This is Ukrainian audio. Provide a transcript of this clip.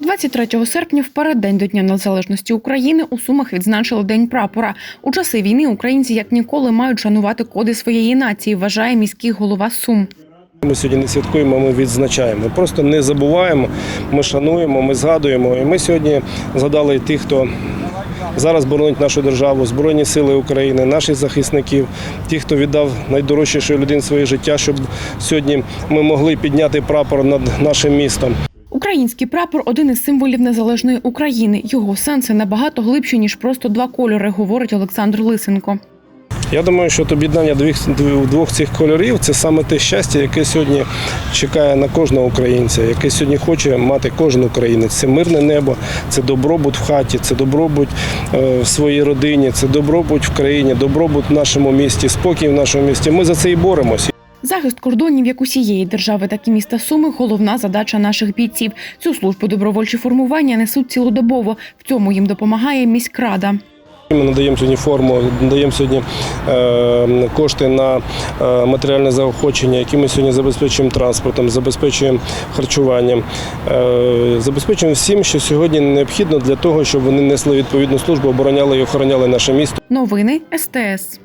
23 серпня, в переддень до Дня Незалежності України, у Сумах відзначили День прапора. У часи війни українці як ніколи мають шанувати коди своєї нації, вважає міський голова Сум. Ми сьогодні не святкуємо, ми відзначаємо. Просто не забуваємо, ми шануємо, ми згадуємо. І ми сьогодні згадали тих, хто зараз боронить нашу державу, Збройні сили України, наших захисників, ті, хто віддав найдорожчішу людину своє життя, щоб сьогодні ми могли підняти прапор над нашим містом. Український прапор один із символів незалежної України. Його сенси набагато глибші ніж просто два кольори, говорить Олександр Лисенко. Я думаю, що от об'єднання двох цих кольорів це саме те щастя, яке сьогодні чекає на кожного українця, яке сьогодні хоче мати кожен українець. Це мирне небо, це добробут в хаті, це добробут е, в своїй родині, це добробут в країні, добробут в нашому місті, спокій в нашому місті. Ми за це і боремося. Захист кордонів як усієї держави, так і міста Суми головна задача наших бійців. Цю службу добровольчі формування несуть цілодобово. В цьому їм допомагає міськрада. Ми надаємо сьогодні форму, надаємо сьогодні е, кошти на е, матеріальне заохочення, які ми сьогодні забезпечуємо транспортом, забезпечуємо харчуванням, е, забезпечуємо всім, що сьогодні необхідно для того, щоб вони несли відповідну службу, обороняли і охороняли наше місто. Новини СТС.